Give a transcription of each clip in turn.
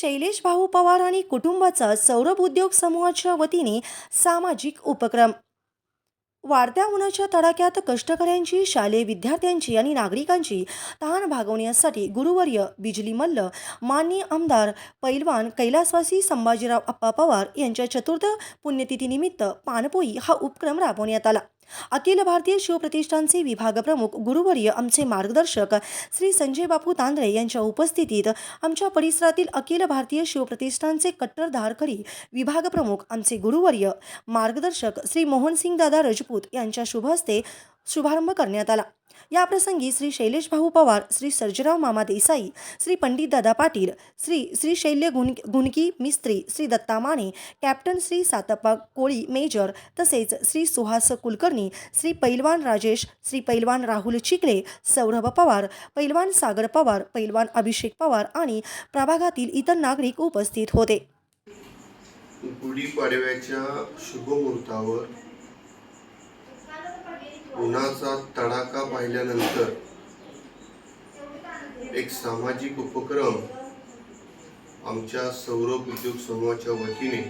शैलेश भाऊ पवार आणि कुटुंबाचा सौरभ उद्योग समूहाच्या वतीने सामाजिक उपक्रम. वाढत्या उन्हाच्या तडाख्यात कष्टकऱ्यांची शालेय विद्यार्थ्यांची आणि नागरिकांची तहान भागवण्यासाठी गुरुवर्य बिजली मल्ल माननीय आमदार पैलवान कैलासवासी संभाजीराव अप्पा पवार यांच्या चतुर्थ पुण्यतिथीनिमित्त पानपोई हा उपक्रम राबवण्यात आला. अखिल भारतीय शिवप्रतिष्ठानचे विभाग प्रमुख गुरुवर्य आमचे मार्गदर्शक श्री संजय बापू तांदळे यांच्या उपस्थितीत आमच्या परिसरातील अखिल भारतीय शिवप्रतिष्ठानचे कट्टर धारकरी विभाग प्रमुख आमचे गुरुवर्य मार्गदर्शक श्री मोहनसिंग दादा रजपूत यांच्या शुभ हस्ते शुभारंभ करण्यात आला. या प्रसंगी श्री शैलेश भाऊ पवार श्री सर्जराव मामा देसाई श्री पंडित दादा पाटील श्री श्री शैल्य गुण गुणकी मिस्त्री श्री दत्ता माने कॅप्टन श्री सातप्पा कोळी मेजर तसेच श्री सुहास कुलकर्णी श्री पैलवान राजेश श्री पैलवान राहुल चिकले सौरभ पवार पैलवान सागर पवार पैलवान अभिषेक पवार आणि प्रभागातील इतर नागरिक उपस्थित होते. गुढीपाडव्याच्या शुभमुहूर्तावर उन्हाचा तडाखा पाहिल्यानंतर एक सामाजिक उपक्रम आमच्या सौरभ उद्योग समूहाच्या वतीने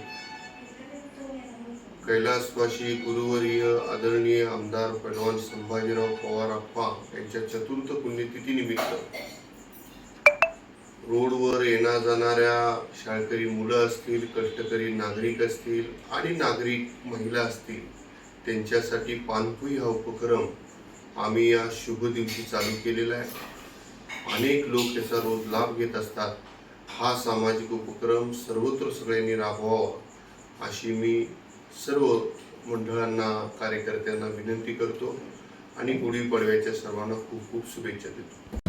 कैलासवासी गुरुवर्य आदरणीय आमदार पैलवान संभाजीराव पवार अप्पा यांच्या चतुर्थ पुण्यतिथी निमित्त रोडवर येणा जाणाऱ्या शाळकरी मुलं असतील कष्टकरी नागरिक असतील आणि नागरिक महिला असतील त्यांच्यासाठी पानपुई हा उपक्रम आम्ही या शुभ दिवशी चालू केलेला आहे. अनेक लोक त्याचा रोज लाभ घेत असतात. हा सामाजिक उपक्रम सर्वत्र सगळ्यांनी राबवावा अशी मी सर्व मंडळांना कार्यकर्त्यांना विनंती करतो आणि गुढीपाडव्याच्या सर्वांना खूप खूप शुभेच्छा देतो.